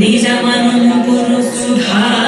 निजमनुकुरु सुधा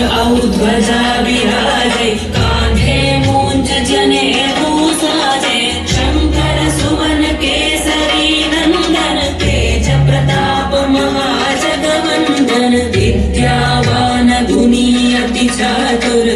उद्ध्वजा विराजै कान्धे मूञ्जने भूसाजे शङ्कर सुवन केसरी नंदन तेज प्रताप महाजगवंदन विद्यावान गुणी अति चातुर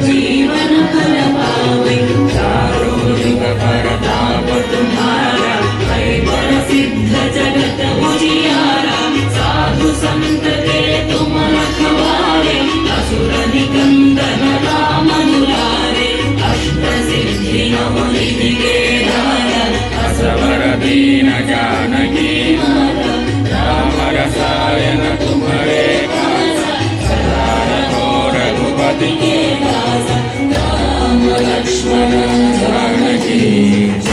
Yes. Amen.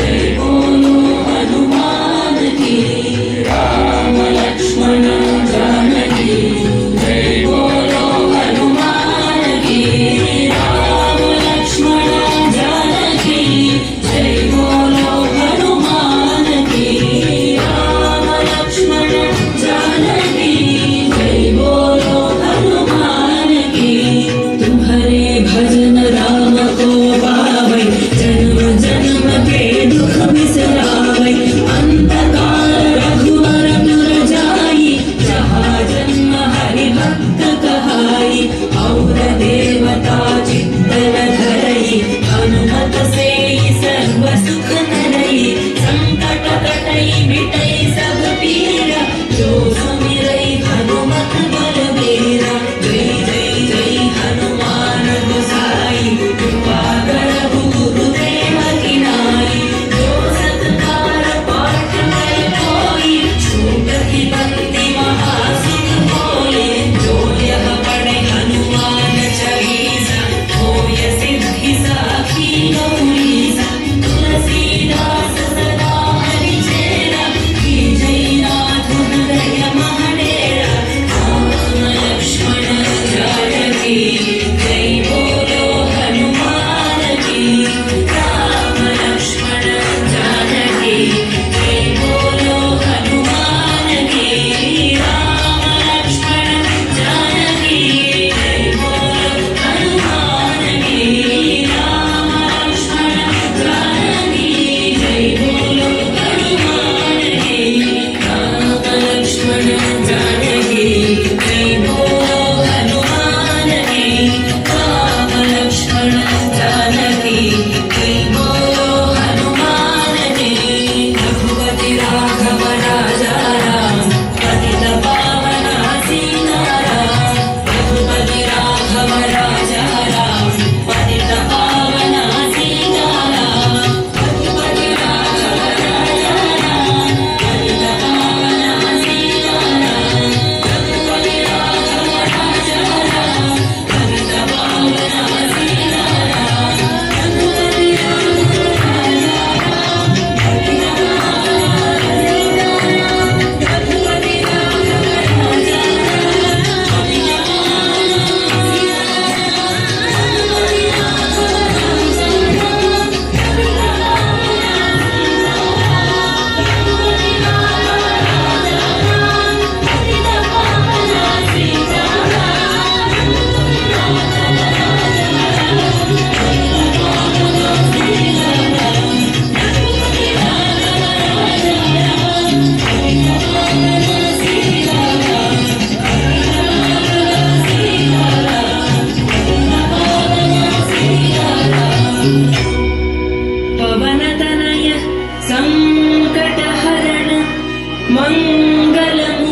गतहरण मङ्गलगुरुतिूप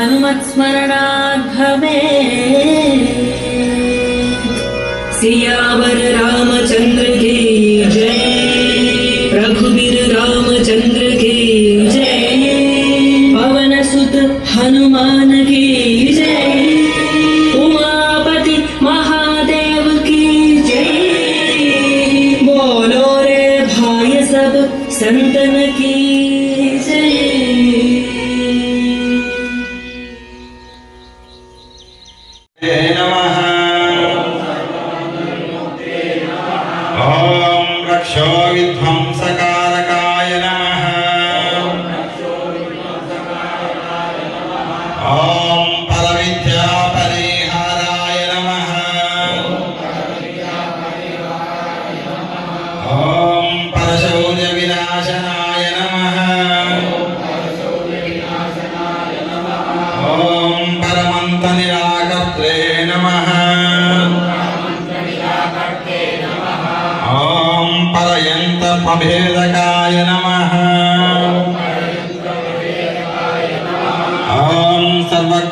हनुमत्स्मरणाद्भवे श्रियावर रामचंद्र की जय रघुवीर रामचंद्र के जय पवन सुत हनुमान के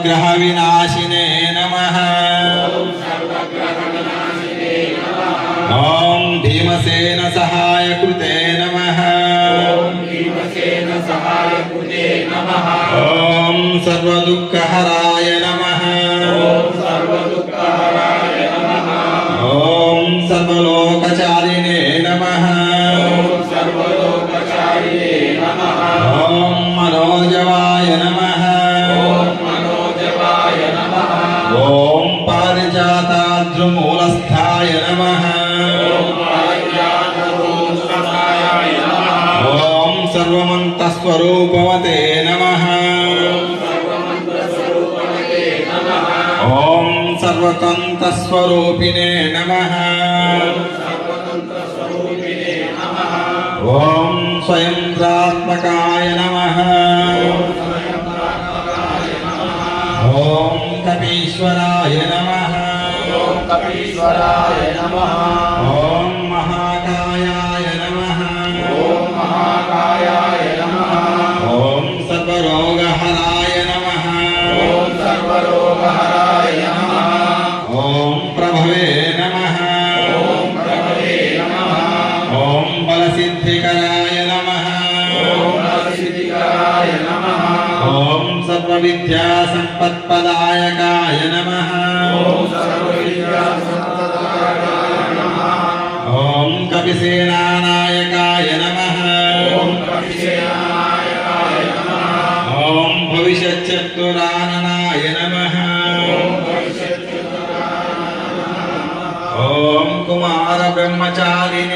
सर्वग्रह विनाशिने नमः ॐ भीमसेन सहाय कृते नमः ॐ सर्वदुःखहरा स्वरूपिणे नमः ॐ स्वयंत्रात्मकाय नमः ॐ कपीश्वराय नमः ॐ कपीश्वराय नमः सर्वविद्यासम्पत्पदायकाय नमः ॐ कपिसेनानायकाय नमः ॐ भविष्यच्चतुराननाय नमः ॐ कुमारब्रह्मचारिणे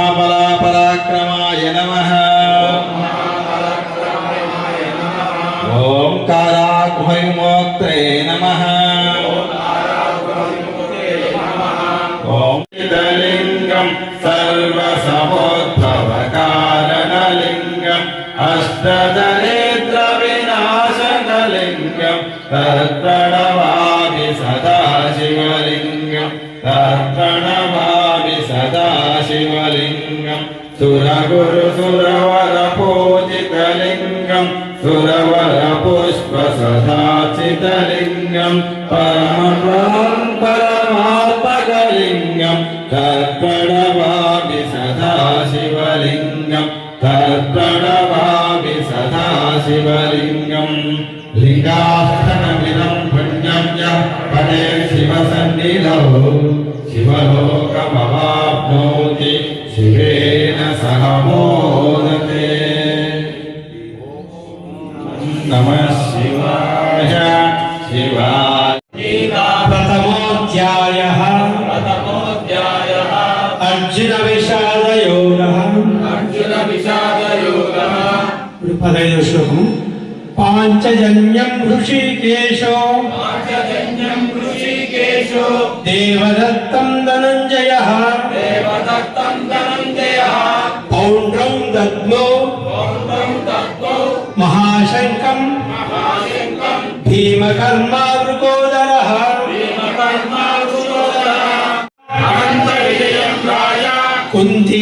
ఉభయమోత్రే నమ ఓం లింగం సర్వసమోద్భవ కారణలింగం అష్టదనేత్ర వినాశకలింగం తత్తడవామి సదాశివలింగం తత్తడవామి సదాశివలింగం సురగురు సురవర పూజితలింగం సురవర పూజ सदाचितलिङ्गं परमं परमात्मकलिङ्गं कर्पणवामि सदा शिवलिङ्गं कर्पणवामि सदा शिवलिङ्गं लिङ्गास्तनमिदं पुण्यं यः पदे शिवसन्निधौ शिवलोकमवाप्नोति शिवेन सह मोदते नमः ऋषिकेशो ऋषिकेशो देवदत्तं धनञ्जयः देवदत्तं धनञ्जयः पौण्ड्रं दद्मो महाशङ्कं भीमकर्मा वृकोदरः कुन्ती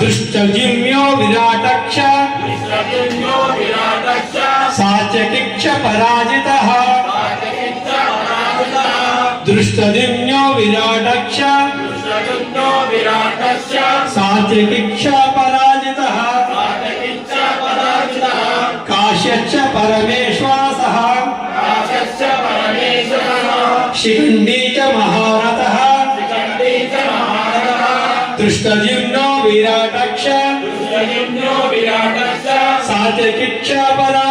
दुष्टजिम्यो विराटक्ष साचकिक्ष पराजितः दृष्टदिम्यो विराटक्ष साचकिक्ष पराजितः काश्यच्च परमेश्वासः शिखण्डी च महाराज ಅಂದ್ರೆ ಕಿಚ್ಚ ಪರಾ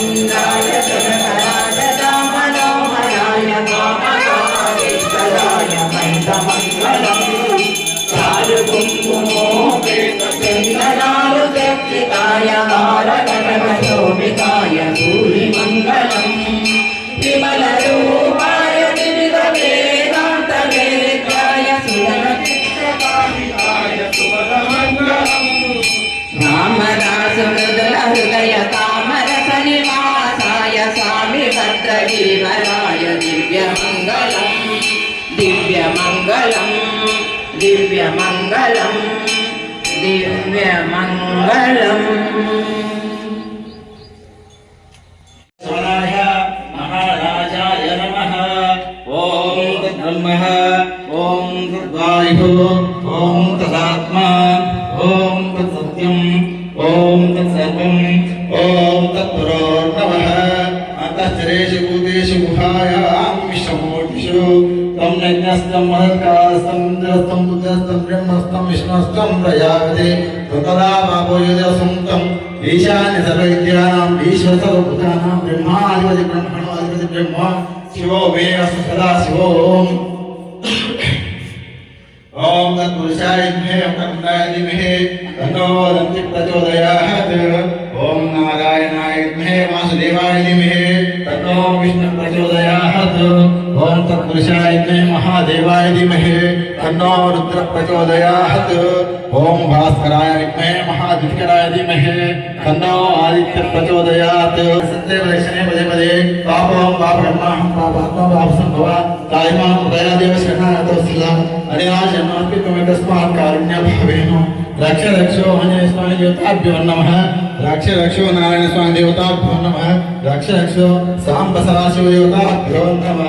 गोविन्दाय जगन् Om Tadatma Om Tadatma वीरस्तं महत्कास्तं इन्द्रस्तं बुद्धस्तं ब्रह्मस्तं विष्णुस्तं प्रजापते स्वकदा बापोयुजसं तं ईशान्यसर्वविद्यानां ईश्वरसर्वभूतानां ब्रह्माधिपति ब्रह्मणाधिपति ब्रह्म शिवो मे अस्तु सदा शिवो ॐ तत्पुरुषाय विद्महे कन्दाय धीमहि तन्नो वदन्ति प्रचोदयात् ॐ नारायणाय विद्महे वासुदेवाय धीमहि तन्नो विष्णुः प्रचोदयात् ओम तत्पुरुषाय महादेवाय धीमहे तन्नो रुद्र प्रचोदयात् ओम भास्कराय विद्महे महादित्यराय धीमहे तन्नो आदित्य प्रचोदयात् सत्य दर्शने पदे पदे पापम पापब्रह्महं पापात्मा पापसंभवा तायमां दयादेव शरणागतोऽस्मि अनिराजन्मात्मिकमेतस्मात् कारुण्यभावेन రక్ష రక్షో ఆంజనేయ స్వామి దేవతాభ్యో నమ రక్ష రక్షో నారాయణ స్వామి దేవతాభ్యో నమ రక్ష రక్షో సాంబ సదాశివ దేవతాభ్యో నమ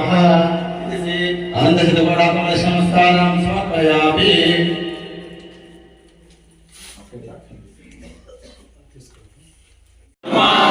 అనంతశతకోడాత్మక సంస్థానం సమర్పయామి Wow.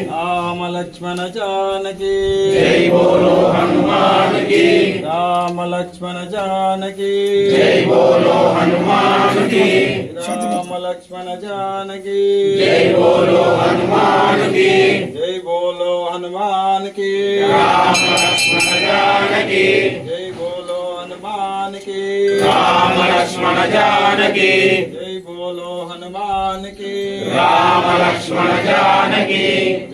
लक्ष्मण जानकी जय बोलो हनुमान की राम लक्ष्मण जानकी जय बोलो हनुमान की राम लक्ष्मण जानकी जय बोलो हनुमान की जय बोलो हनुमान की राम लक्ष्मण जानकी जय बोलो हनुमान की राम लक्ष्मण जानकी जय बोलो हनुमान की राम लक्ष्मण जानकी